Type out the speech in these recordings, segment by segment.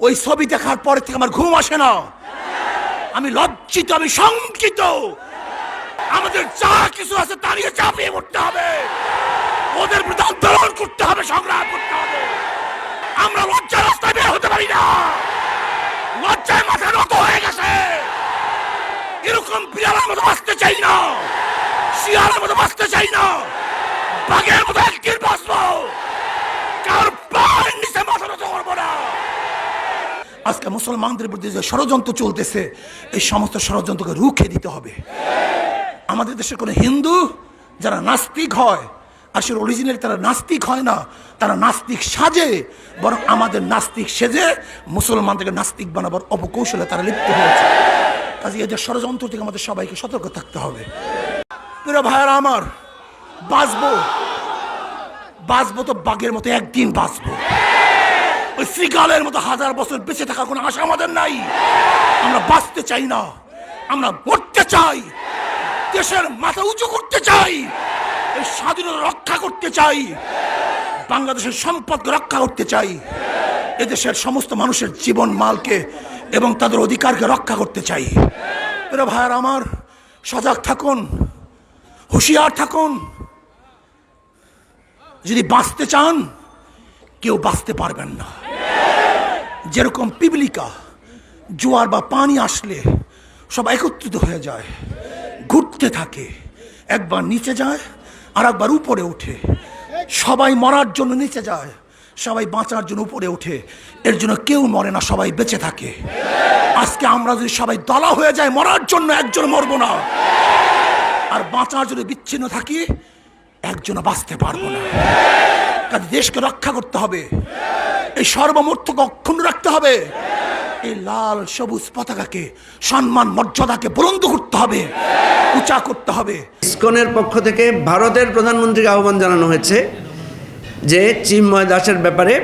ওই ছবি দেখার পরে থেকে আমার ঘুম আসে না। আমি লজ্জিত, আমি শঙ্কিত। আমাদের যা কিছু আছে তা নিয়ে চাপিয়ে পড়তে হবে। ওদের বিরুদ্ধে আন্দোলন করতে হবে, সংগ্রাম করতে হবে। আমরা লজ্জা রাস্তায় বের হতে পারি না। লজ্জায় মাথা নত হয়ে গেছে। এরকম বিড়ালের মতো বাঁচতে চাই না। শিয়ালের মতো বাঁচতে চাই না। বাঘের মতো একদিন বাঁচবো কার পায়ের নিচে মাথা নত করব না আজকে মুসলমানদের বিরুদ্ধে যে ষড়যন্ত্র চলতেছে, এই সমস্ত ষড়যন্ত্রকে রুখে দিতে হবে। আমাদের দেশের কোনো হিন্দু যারা নাস্তিক হয় আর আসলে অরিজিনাল তারা নাস্তিক হয় না, তারা নাস্তিক সাজে, বরং আমাদের নাস্তিক সেজে মুসলমানদেরকে নাস্তিক বানাবার অপকৌশলে তারা লিপ্ত হয়েছে। কাজে এদের ষড়যন্ত্র থেকে আমাদের সবাইকে সতর্ক থাকতে হবে। প্রিয় ভাইয়ারা আমার, বাঁচবো। বাঁচবো তো বাঘের মতো একদিন বাঁচবো। শ্রীকালের মতো হাজার বছর বেঁচে থাকার কোনো আশা আমাদের নাই। আমরা বাঁচতে চাই না। আমরা মরতে চাই। দেশের মাথা উঁচু করতে চাই। এই স্বাধীনতা রক্ষা করতে চাই। বাংলাদেশের সম্পদ রক্ষা করতে চাই। এদেশের সমস্ত মানুষের জীবন মালকে এবং তাদের অধিকারকে রক্ষা করতে চাই। এরা ভাইয়ার আমার, সজাগ থাকুন। হুঁশিয়ার থাকুন। যদি বাঁচতে চান, কেউ বাঁচতে পারবেন না। যেরকম পিবলিকা, জোয়ার বা পানি আসলে সব একত্রিত হয়ে যায়, ঘুরতে থাকে, একবার নিচে যায় আর একবার উপরে ওঠে। সবাই মরার জন্য নিচে যায়, সবাই বাঁচার জন্য উপরে ওঠে। এর জন্য কেউ মরে না, সবাই বেঁচে থাকে। আজকে আমরা যদি সবাই দলা হয়ে যায় মরার জন্য একজন মরবো না। আর বাঁচার জন্য বিচ্ছিন্ন থাকি, একজনও বাঁচতে পারব না। কাজে দেশকে রক্ষা করতে হবে। এই সর্বমূর্তকে অক্ষুণ্ণ রাখতে হবে। এই লাল সবুজ পতাকাকে, সম্মান মর্যাদাকে বুলন্দ করতে হবে। উঁচা করতে হবে। ইসকনের পক্ষ থেকে ভারতের প্রধানমন্ত্রীকে আহ্বান জানানো হয়েছে যে চিন্ময় দাসের ব্যাপারে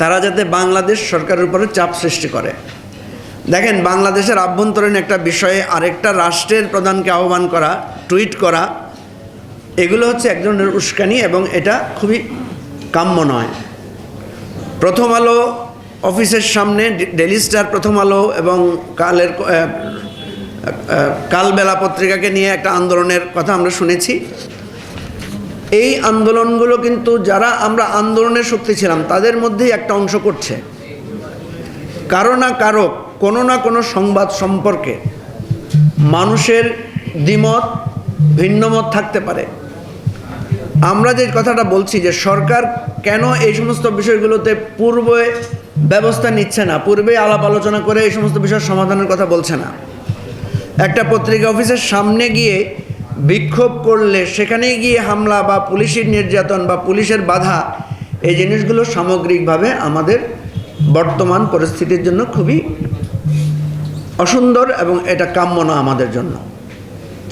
তারা যাতে বাংলাদেশ সরকারের উপরে চাপ সৃষ্টি করে। দেখেন, বাংলাদেশের আভ্যন্তরীণ একটা বিষয়ে আরেকটা রাষ্ট্রের প্রধানকে আহ্বান করা, টুইট করা, এগুলো হচ্ছে এক ধরনের উস্কানি এবং এটা খুবই কাম্য নয়। প্রথম আলো অফিসের সামনে ডেলি স্টার প্রথম আলো এবং কালের কালবেলা পত্রিকাকে নিয়ে একটা আন্দোলনের কথা আমরা শুনেছি। এই আন্দোলনগুলো কিন্তু যারা আমরা আন্দোলনের শক্তি ছিলাম, তাদের মধ্যেই একটা অংশ করছে। কারও না কারও, কোনো না কোনো সংবাদ সম্পর্কে মানুষের দ্বিমত, ভিন্নমত থাকতে পারে। আমরা যে কথাটা বলছি যে সরকার কেন এই সমস্ত বিষয়গুলোতে পূর্বে ব্যবস্থা নিচ্ছে না, পূর্বে আলাপ আলোচনা করে এই সমস্ত বিষয়ের সমাধানের কথা বলছে না। একটা পত্রিকা অফিসের সামনে গিয়ে বিক্ষোভ করলে সেখানে গিয়ে হামলা বা পুলিশের নির্যাতন বা পুলিশের বাধা, এই জিনিসগুলো সামগ্রিকভাবে আমাদের বর্তমান পরিস্থিতির জন্য খুবই অসুন্দর এবং এটা কাম্য না আমাদের জন্য।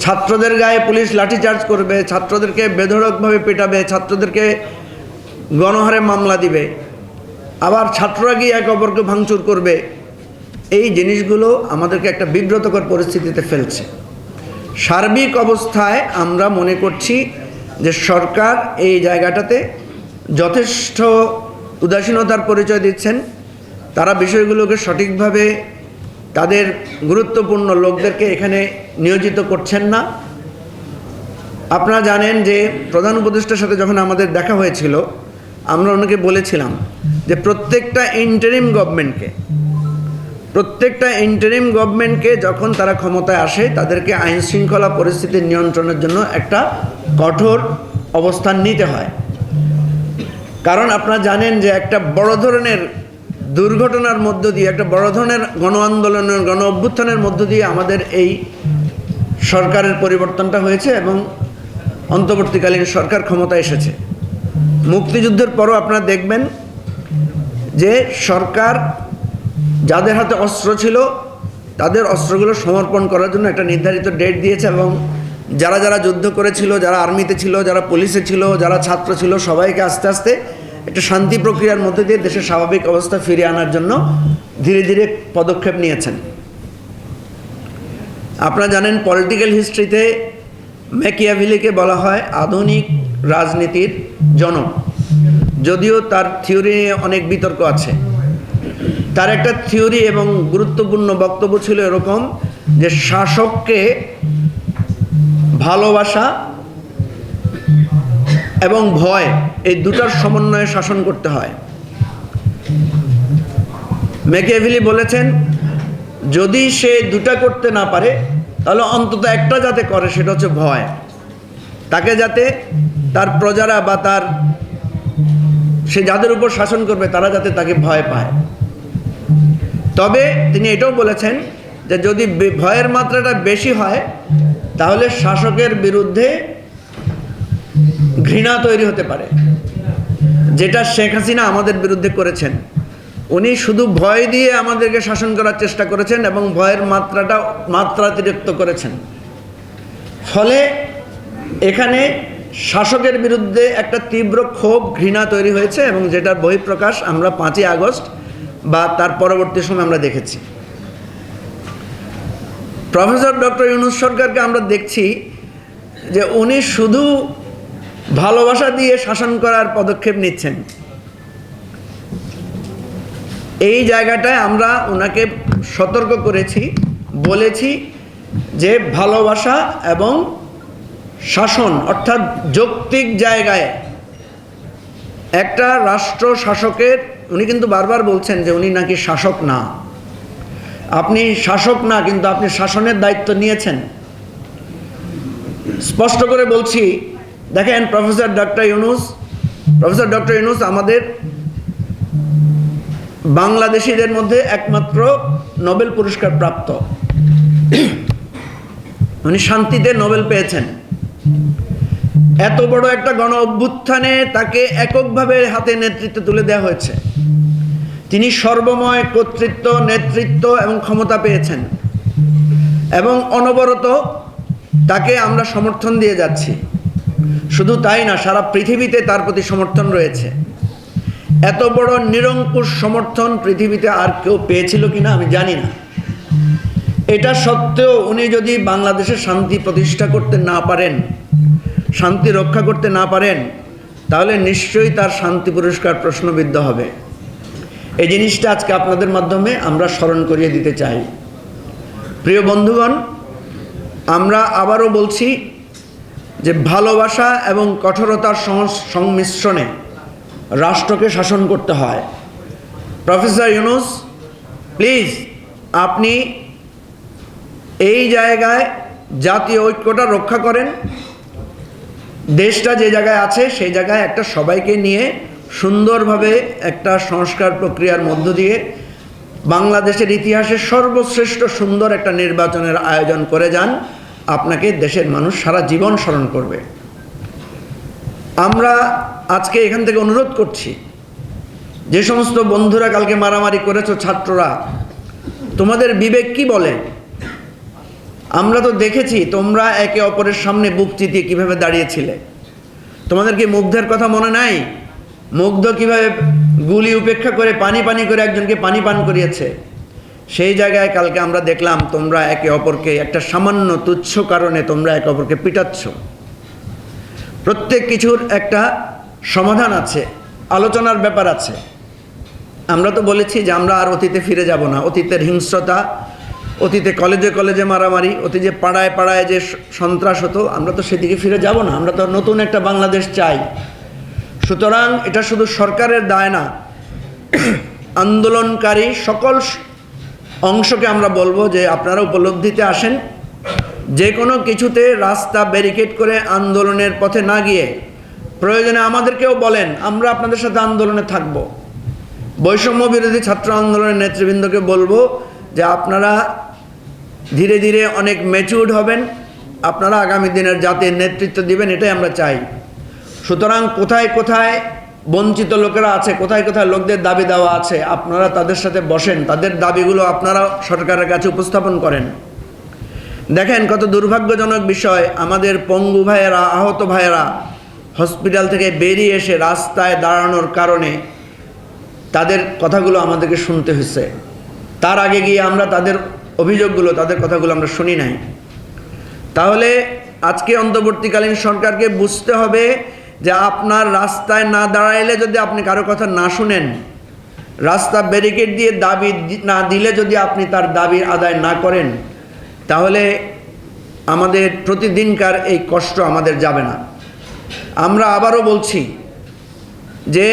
ছাত্রদের গায়ে পুলিশ লাঠিচার্জ করবে, ছাত্রদেরকে বেধড়কভাবে পেটাবে, ছাত্রদেরকে গণহারে মামলা দিবে। আবার ছাত্ররা গিয়ে এক অপরকে ভাঙচুর করবে। এই জিনিসগুলো আমাদেরকে একটা বিব্রতকর পরিস্থিতিতে ফেলছে। সার্বিক অবস্থায় আমরা মনে করছি যে সরকার এই জায়গাটাতে যথেষ্ট উদাসীনতার পরিচয় দিচ্ছেন। তারা বিষয়গুলোকে সঠিকভাবে তাদের গুরুত্বপূর্ণ লোকদেরকে এখানে নিয়োজিত করছেন না। আপনারা জানেন যে প্রধান উপদেষ্টার সাথে যখন আমাদের দেখা হয়েছিল, আমরা ওনাকে বলেছিলাম যে প্রত্যেকটা ইন্টারিম গভর্নমেন্টকে প্রত্যেকটা ইন্টারিম গভর্নমেন্টকে যখন তারা ক্ষমতায় আসে, তাদেরকে আইন শৃঙ্খলা পরিস্থিতির নিয়ন্ত্রণের জন্য একটা কঠোর অবস্থান নিতে হয়। কারণ আপনারা জানেন যে একটা বড় ধরনের দুর্ঘটনার মধ্য দিয়ে, একটা বড় ধরনের গণ আন্দোলনের, গণ অভ্যুত্থানের মধ্য দিয়ে আমাদের এই সরকারের পরিবর্তনটা হয়েছে এবং অন্তর্বর্তীকালীন সরকার ক্ষমতা এসেছে। মুক্তিযুদ্ধের পরও আপনারা দেখবেন যে সরকার যাদের হাতে অস্ত্র ছিল, তাদের অস্ত্রগুলো সমর্পণ করার জন্য একটা নির্ধারিত ডেট দিয়েছে এবং যারা যারা যুদ্ধ করেছিল, যারা আর্মিতে ছিল, যারা পুলিশে ছিল, যারা ছাত্র ছিল, সবাইকে আস্তে আস্তে একটা শান্তি প্রক্রিয়ার মধ্যে দিয়ে দেশের স্বাভাবিক অবস্থা ফিরিয়ে আনার জন্য ধীরে ধীরে পদক্ষেপ নিয়েছেন। আপনারা জানেন পলিটিক্যাল হিস্ট্রিতে ম্যাকিয়াভিলিকে বলা হয় আধুনিক রাজনীতির জনক। যদিও তার থিওরি নিয়ে অনেক বিতর্ক আছে। তার একটা থিওরি এবং গুরুত্বপূর্ণ বক্তব্য ছিল এরকম যে শাসককে ভালোবাসা এবং ভয়, এই দুটার সমন্বয়ে শাসন করতে হয়। মেকেভিলি বলেছেন, যদি সে দুটা করতে না পারে, তাহলে অন্তত একটা যাতে করে সেটা হচ্ছে ভয়। তাকে যাতে তার প্রজারা বা তার সে যাদের উপর শাসন করবে, তারা যাতে তাকে ভয় পায়। তবে তিনি এটাও বলেছেন যে, যদি ভয়ের মাত্রাটা বেশি হয়, তাহলে শাসকের বিরুদ্ধে ঘৃণা তৈরি হতে পারে। যেটা শেখ হাসিনা আমাদের বিরুদ্ধে করেছেন। উনি শুধু ভয় দিয়ে আমাদেরকে শাসন করার চেষ্টা করেছেন এবং ভয়ের মাত্রাটা মাত্রাতিরিক্ত করেছেন। ফলে এখানে শাসকের বিরুদ্ধে একটা তীব্র ক্ষোভ, ঘৃণা তৈরি হয়েছে এবং যেটার বহিঃপ্রকাশ আমরা পাঁচই আগস্ট বা তার পরবর্তী সময় আমরা দেখেছি। প্রফেসর ডক্টর ইউনুস সরকারকে আমরা দেখছি যে উনি শুধু ভালোবাসা দিয়ে শাসন করার পদক্ষেপ নিচ্ছেন। এই জায়গাটায় আমরা ওনাকে সতর্ক করেছি, বলেছি যে ভালোবাসা এবং শাসন অর্থাৎ যৌক্তিক জায়গায় একটা রাষ্ট্র শাসকের, উনি কিন্তু বারবার বলছেন যে উনি নাকি শাসক না। আপনি শাসক না, কিন্তু আপনি শাসনের দায়িত্ব নিয়েছেন। স্পষ্ট করে বলছি দেখেন professor doctor Yunus, professor doctor Yunus আমাদের বাংলাদেশিদের মধ্যে একমাত্র নোবেল পুরস্কার প্রাপ্ত। উনি শান্তিতে নোবেল পেয়েছেন। এত বড় একটা গণ অভ্যুত্থানে তাকে এককভাবে হাতে নেতৃত্ব তুলে দেওয়া হয়েছে। তিনি সর্বময় কর্তৃত্ব, নেতৃত্ব এবং ক্ষমতা পেয়েছেন। এবং অনবরত তাকে আমরা সমর্থন দিয়ে যাচ্ছি। শুধু তাই না, সারা পৃথিবীতে তার প্রতি সমর্থন রয়েছে। এত বড় নিরঙ্কুশ সমর্থন পৃথিবীতে আর কেউ পেয়েছিল কিনা আমি জানি না। এটা সত্ত্বেও উনি যদি বাংলাদেশে শান্তি প্রতিষ্ঠা করতে না পারেন, শান্তি রক্ষা করতে না পারেন, তাহলে নিশ্চয়ই তার শান্তি পুরস্কার প্রশ্নবিদ্ধ হবে। এই জিনিসটা আজকে আপনাদের মাধ্যমে আমরা স্মরণ করিয়ে দিতে চাই। প্রিয় বন্ধুগণ, আমরা আবারও বলছি যে ভালোবাসা এবং কঠোরতার সংমিশ্রণে রাষ্ট্রকে শাসন করতে হয়। প্রফেসর ইউনুস, প্লিজ আপনি এই জায়গায় জাতীয় ঐক্যটা রক্ষা করেন। দেশটা যে জায়গায় আছে, সেই জায়গায় একটা সবাইকে নিয়ে সুন্দরভাবে একটা সংস্কার প্রক্রিয়ার মধ্য দিয়ে বাংলাদেশের ইতিহাসে সর্বশ্রেষ্ঠ সুন্দর একটা নির্বাচনের আয়োজন করে যান। আপনাকে দেশের মানুষ সারা জীবন স্মরণ করবে। আমরা আজকে এখান থেকে অনুরোধ করছি, যে সমস্ত বন্ধুরা কালকে মারামারি করেছ ছাত্ররা, তোমাদের বিবেক কি বলে? আমরা তো দেখেছি তোমরা একে অপরের সামনে বুক চিতিয়ে কীভাবে দাঁড়িয়েছিলে। তোমাদের কি মুগ্ধের কথা মনে নাই? মুগ্ধ কীভাবে গুলি উপেক্ষা করে পানি পানি করে একজনকে পানি পান করিয়েছে? সেই জায়গায় কালকে আমরা দেখলাম তোমরা একে অপরকে একটা সামান্য তুচ্ছ কারণে তোমরা একে অপরকে পিটাচ্ছ। প্রত্যেক কিছুর একটা সমাধান আছে, আলোচনার ব্যাপার আছে। আমরা তো বলেছি যে আমরা আর অতীতে ফিরে যাব না। অতীতের হিংস্রতা, অতীতে কলেজে কলেজে মারামারি, অতীতে পাড়ায় পাড়ায় যে সন্ত্রাস হতো, আমরা তো সেদিকে ফিরে যাব না। আমরা তো নতুন একটা বাংলাদেশ চাই। সুতরাং এটা শুধু সরকারের দায় না, আন্দোলনকারী সকল অংশকে আমরা বলব যে আপনারা উপলব্ধিতে আসেন। যে কোনো কিছুতে রাস্তা ব্যারিকেড করে আন্দোলনের পথে না গিয়ে প্রয়োজনে আমাদেরকেও বলেন, আমরা আপনাদের সাথে আন্দোলনে থাকব। বৈষম্য বিরোধী ছাত্র আন্দোলনের নেতৃবৃন্দকে বলব যে আপনারা ধীরে ধীরে অনেক ম্যাচিউর্ড হবেন, আপনারা আগামী দিনের জাতির নেতৃত্ব দিবেন, এটাই আমরা চাই। সুতরাং কোথায় কোথায় বঞ্চিত লোকেরা আছে, কোথায় কোথায় লোকদের দাবি দেওয়া আছে, আপনারা তাদের সাথে বসেন, তাদের দাবিগুলো আপনারা সরকারের কাছে উপস্থাপন করেন। দেখেন কত দুর্ভাগ্যজনক বিষয়, আমাদের পঙ্গু ভাইয়েরা, আহত ভাইয়েরা হসপিটাল থেকে বেরিয়ে এসে রাস্তায় দাঁড়ানোর কারণে তাদের কথাগুলো আমাদেরকে শুনতে হয়েছে। তার আগে গিয়ে আমরা তাদের অভিযোগগুলো, তাদের কথাগুলো আমরা শুনি নাই। তাহলে আজকে অন্তর্বর্তীকালীন সরকারকে বুঝতে হবে যে আপনার রাস্তায় না দাঁড়াইলে যদি আপনি কারও কথা না শুনেন, রাস্তা ব্যারিকেড দিয়ে দাবি না দিলে যদি আপনি তার দাবি আদায় না করেন, তাহলে আমাদের প্রতিদিনকার এই কষ্ট আমাদের যাবে না। আমরা আবারও বলছি যে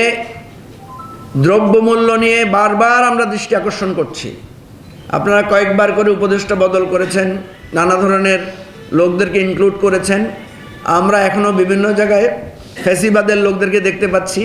দ্রব্যমূল্য নিয়ে বারবার আমরা দৃষ্টি আকর্ষণ করছি। আপনারা কয়েকবার করে উপদেষ্টা বদল করেছেন, নানা ধরনের লোকদেরকে ইনক্লুড করেছেন। আমরা এখনও বিভিন্ন জায়গায় ফ্যাসিবাদের লোকদেরকে দেখতে পাচ্ছি।